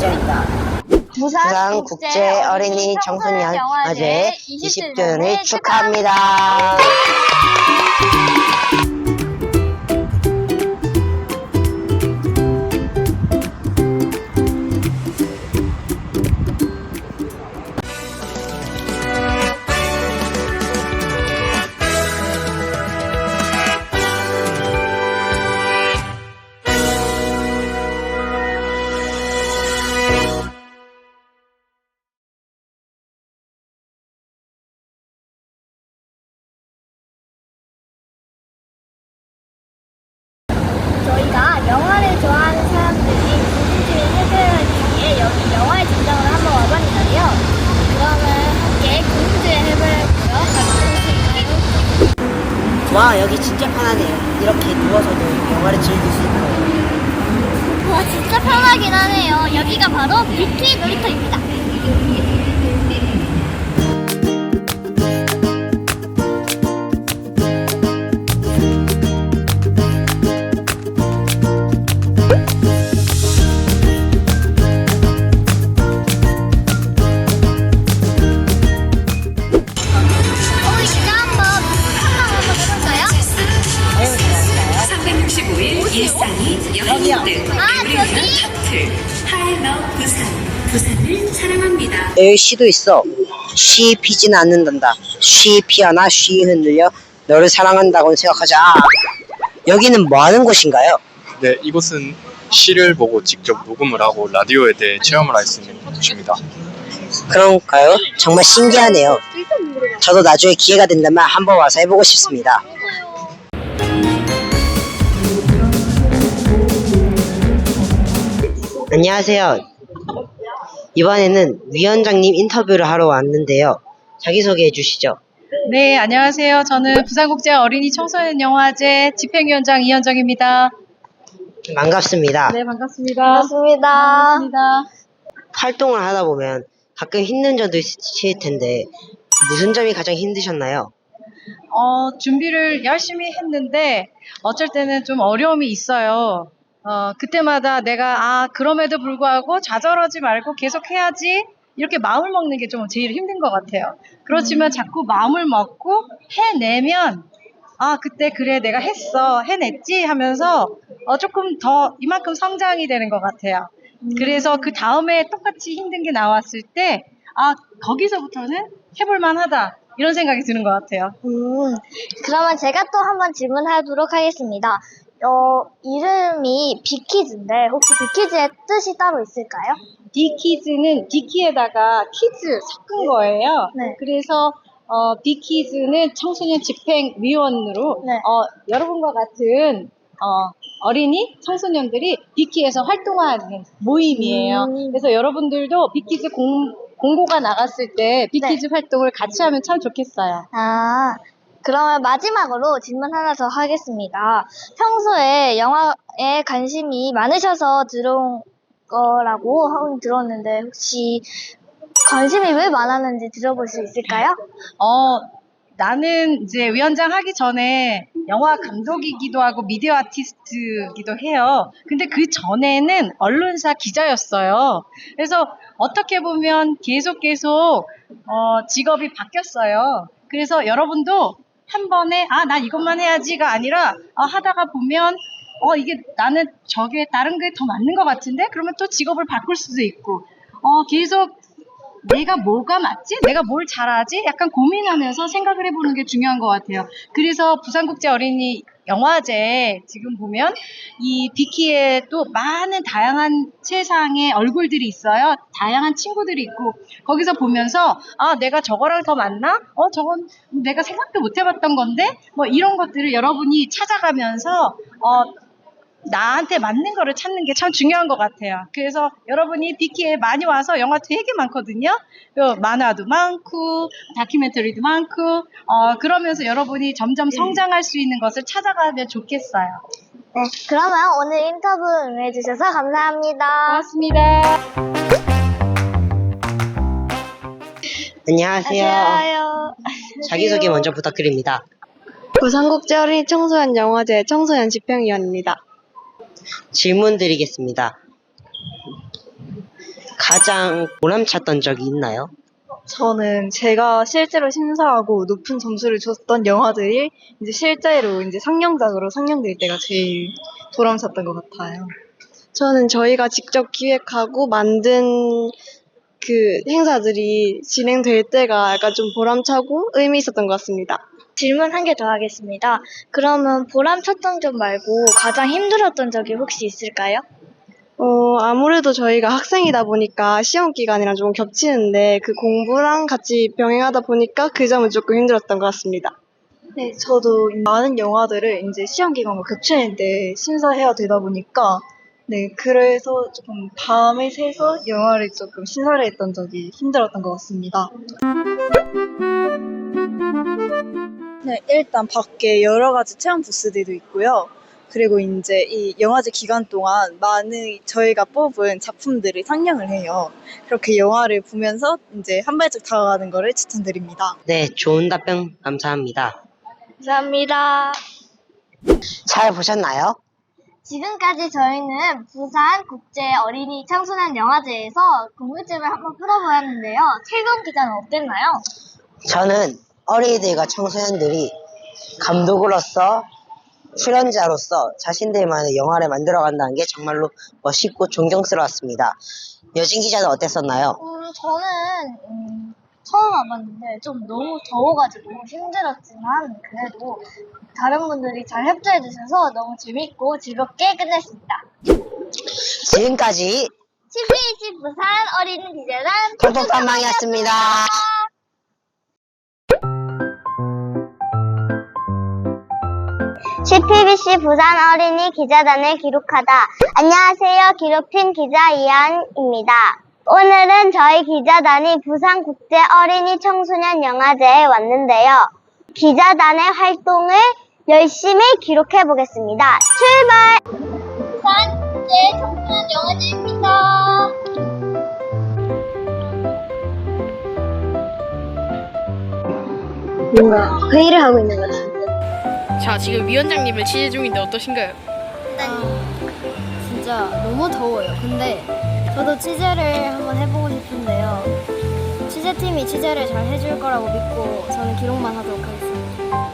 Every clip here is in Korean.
기자입니다. 부산 국제 어린이 청소년 화제 20주년을 축하합니다. 와 여기 진짜 편하네요. 이렇게 누워서도 영화를 즐길 수 있고 와 진짜 편하긴 하네요. 여기가 바로 뷰티 놀이터입니다. 여기 시도 있어. 쉬 피진 않는단다. 쉬 피하나 쉬 흔들려 너를 사랑한다고 생각하자. 여기는 뭐 하는 곳인가요? 네, 이곳은 시를 보고 직접 녹음을 하고 라디오에 대해 체험을 할 수 있는 곳입니다. 그런가요? 정말 신기하네요. 저도 나중에 기회가 된다면 한번 와서 해보고 싶습니다. 안녕하세요. 이번에는 위원장님 인터뷰를 하러 왔는데요. 자기소개해 주시죠. 네, 안녕하세요. 저는 부산국제 어린이 청소년 영화제 집행위원장 이현정입니다. 반갑습니다. 네, 반갑습니다. 반갑습니다. 반갑습니다. 활동을 하다 보면 가끔 힘든 점도 있을 텐데 무슨 점이 가장 힘드셨나요? 어, 준비를 열심히 했는데 어쩔 때는 좀 어려움이 있어요. 어, 그때마다 내가 아, 그럼에도 불구하고 좌절하지 말고 계속 해야지 이렇게 마음을 먹는 게 좀 제일 힘든 것 같아요. 그렇지만 자꾸 마음을 먹고 해내면 아, 그때 그래 내가 했어, 해냈지 하면서 어, 조금 더 이만큼 성장이 되는 것 같아요. 그래서 그 다음에 똑같이 힘든 게 나왔을 때, 아, 거기서부터는 해볼만 하다. 이런 생각이 드는 것 같아요. 음, 그러면 제가 또 한번 질문하도록 하겠습니다. 어, 이름이 비키즈인데 혹시 비키즈의 뜻이 따로 있을까요? 디키즈는 디키에다가 키즈 섞은 거예요. 네. 그래서 어, 디키즈는 청소년 집행위원으로 네. 어, 여러분과 같은 어, 어린이 청소년들이 비키에서 활동하는 모임이에요. 음. 그래서 여러분들도 비키즈 공, 공고가 나갔을 때 비키즈 네. 활동을 같이 하면 참 좋겠어요. 아, 그러면 마지막으로 질문 하나 더 하겠습니다. 평소에 영화에 관심이 많으셔서 들어온 거라고 들었는데 혹시 관심이 왜 많았는지 들어볼 수 있을까요? 어, 나는 이제 위원장 하기 전에 영화 감독이기도 하고 미디어 아티스트기도 해요. 근데 그 전에는 언론사 기자였어요. 그래서 어떻게 보면 계속 계속 어, 직업이 바뀌었어요. 그래서 여러분도 한 번에 아, 나 이것만 해야지가 아니라 어, 하다가 보면 어, 이게 나는 저게 다른 게 더 맞는 것 같은데? 그러면 또 직업을 바꿀 수도 있고, 어, 계속 내가 뭐가 맞지? 내가 뭘 잘하지? 약간 고민하면서 생각을 해보는 게 중요한 것 같아요. 그래서 부산국제 어린이 영화제 지금 보면 이 비키에 또 많은 다양한 세상의 얼굴들이 있어요. 다양한 친구들이 있고 거기서 보면서 아 내가 저거랑 더 맞나? 어 저건 내가 생각도 못 해봤던 건데 뭐 이런 것들을 여러분이 찾아가면서 어 나한테 맞는 거를 찾는 게 참 중요한 것 같아요. 그래서 여러분이 비키에 많이 와서 영화 되게 많거든요. 그 만화도 많고 다큐멘터리도 많고 어, 그러면서 여러분이 점점 성장할 수 있는 것을 찾아가면 좋겠어요. 네, 그러면 오늘 인터뷰 응해주셔서 감사합니다. 고맙습니다. 안녕하세요. 안녕하세요. 자기소개 먼저 부탁드립니다. 부산국제 어린이 청소년 영화제 청소년 집행위원입니다. 질문 드리겠습니다. 가장 보람찼던 적이 있나요? 저는 제가 실제로 심사하고 높은 점수를 줬던 영화들이 이제 실제로 이제 상영작으로 상영될 때가 제일 보람찼던 것 같아요. 저는 저희가 직접 기획하고 만든 그 행사들이 진행될 때가 약간 좀 보람차고 의미 있었던 것 같습니다. 질문 한 개 더 하겠습니다. 그러면 보람찼던 점 말고 가장 힘들었던 적이 혹시 있을까요? 어, 아무래도 저희가 학생이다 보니까 시험 기간이랑 좀 겹치는데 그 공부랑 같이 병행하다 보니까 그 점은 조금 힘들었던 것 같습니다. 네, 저도 많은 영화들을 이제 시험 기간과 겹치는데 심사해야 되다 보니까 네, 그래서 조금 밤을 새서 영화를 조금 심사를 했던 적이 힘들었던 것 같습니다. 네, 일단 밖에 여러 가지 체험 부스들도 있고요. 그리고 이제 이 영화제 기간 동안 많은 저희가 뽑은 작품들을 상영을 해요. 그렇게 영화를 보면서 이제 한 발짝 다가가는 거를 추천드립니다. 네, 좋은 답변 감사합니다. 감사합니다. 잘 보셨나요? 지금까지 저희는 부산 국제 어린이 청소년 영화제에서 궁금증을 한번 풀어보았는데요. 최근 기자는 어땠나요? 저는 어린이들과 청소년들이 감독으로서 출연자로서 자신들만의 영화를 만들어간다는 게 정말로 멋있고 존경스러웠습니다. 여진 기자는 어땠었나요? 음, 저는 음, 처음 와봤는데 좀 너무 더워가지고 힘들었지만 그래도 다른 분들이 잘 협조해 주셔서 너무 재밌고 즐겁게 끝냈습니다. 지금까지 CBC 부산 어린이 기자단 톡톡 탐방이었습니다. CPBC 부산 어린이 기자단을 기록하다. 안녕하세요. 기록팀 기자 이한입니다. 오늘은 저희 기자단이 부산 국제 어린이 청소년 영화제에 왔는데요. 기자단의 활동을 열심히 기록해 보겠습니다. 출발! 부산 국제 청소년 영화제입니다. 뭔가 회의를 하고 있는 것 같아요. 자, 지금 위원장님을 취재 중인데 어떠신가요? 진짜 너무 더워요. 근데 저도 취재를 한번 해보고 싶은데요. 취재팀이 취재를 잘 해줄 거라고 믿고 저는 기록만 하도록 하겠습니다.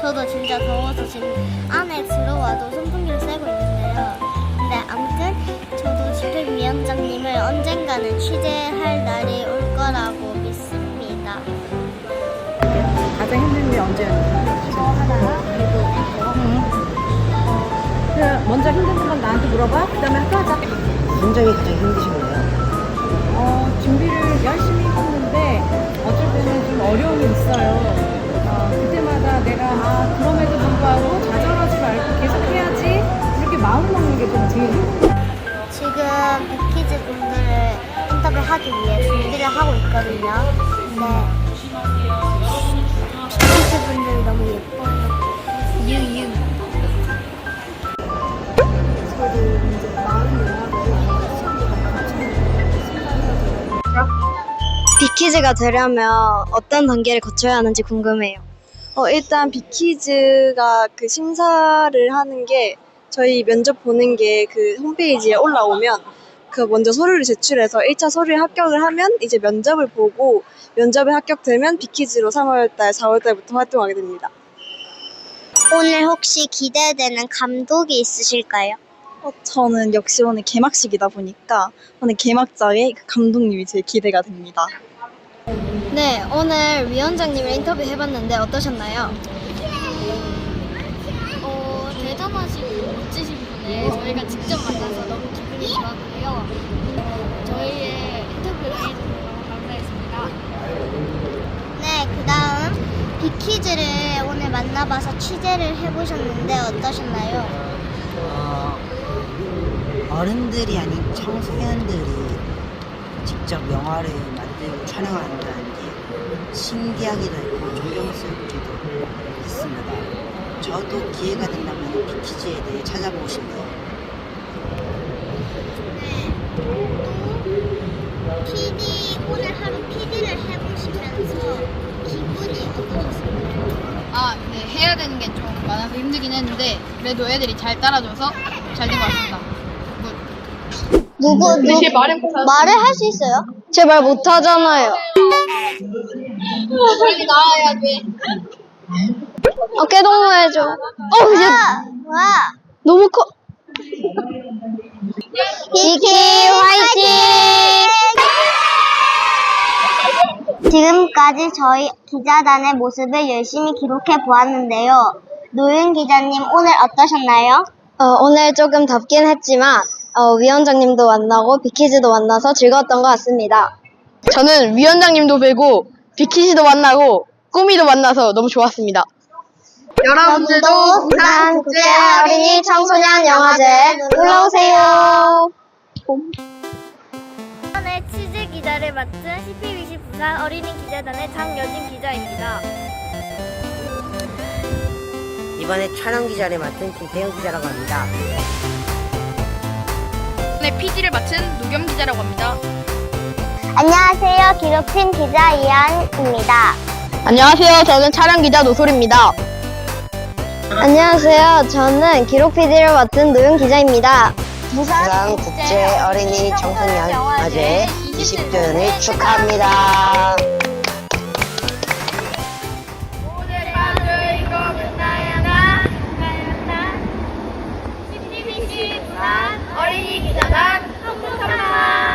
저도 진짜 더워서 지금 안에 들어와도 선풍기를 쐬고 있는데요. 근데 아무튼 저도 집행위원장님을 언젠가는 취재할 날이 올 거라고 가장 힘든 게 언제였나요? 그 먼저 힘든 건 나한테 물어봐. 그다음에 하자. 굉장히 가장 힘드셨나요? 어, 준비를 열심히 했는데 어쩔 때는 좀 어려움이 있어요. 어, 그때마다 내가 아 그럼에도 불구하고 좌절하지 말고 계속 해야지 이렇게 마음 먹는 게 좀 제일 힘들어요. 지금 빅키즈 분들을 인터뷰하기 위해 준비를 하고 있거든요. 근데 분들이 너무 예뻐요. 유유. 빅키즈가 되려면 어떤 단계를 거쳐야 하는지 궁금해요. 어, 일단 빅키즈가 그 심사를 하는 게 저희 면접 보는 게 그 홈페이지에 올라오면 그 먼저 서류를 제출해서 1차 서류에 합격을 하면 이제 면접을 보고 면접에 합격되면 빅키즈로 3월달, 4월달부터 활동하게 됩니다. 오늘 혹시 기대되는 감독이 있으실까요? 어, 저는 역시 오늘 개막식이다 보니까 오늘 개막장의 그 감독님이 제일 기대가 됩니다. 네, 오늘 위원장님을 인터뷰 해봤는데 어떠셨나요? 어, 대단하시고 멋지신 분을 저희가 직접 만나서 너무 기분이 좋았고 다음 빅키즈를 오늘 만나봐서 취재를 해보셨는데 어떠셨나요? 어, 어른들이 아닌 청소년들이 직접 영화를 만들고 촬영한다는 게 신기하기도 했고 존경스럽기도 했습니다. 저도 기회가 된다면 비키즈에 대해 찾아보고 싶네요. PD 오늘 하루 PD 해야 되는 게 좀 많아서 힘들긴 했는데 그래도 애들이 잘 따라줘서 잘 된 것 같습니다. 굿. 누구 누 말을 할 수 있어요? 제 말 못하잖아요. 빨리 나와야 돼. 어 깨 동무 해줘. 어, 이제 와 너무 커. 비키 화이팅! 지금까지 저희 기자단의 모습을 열심히 기록해 보았는데요. 노윤 기자님 오늘 어떠셨나요? 어, 오늘 조금 덥긴 했지만 어, 위원장님도 만나고 비키즈도 만나서 즐거웠던 것 같습니다. 저는 위원장님도 뵈고 비키시도 만나고 꾸미도 만나서 너무 좋았습니다. 여러분들도 부산 국제 어린이 청소년 영화제 놀러 오세요. 이번에 취재 기자를 맡은 CPBC 부산 어린이 기자단의 장여진 기자입니다. 이번에 촬영 기자를 맡은 김태형 기자라고 합니다. 네, PD를 맡은 노겸 기자라고 합니다. 안녕하세요. 기록팀 기자 이한입니다. 안녕하세요. 저는 촬영 기자 노솔입니다. 안녕하세요. 저는 기록 PD를 맡은 노윤 기자입니다. 부산 국제 어린이 청소년 영화제 20주년을 축하합니다. 어린이 기자단 한국사랑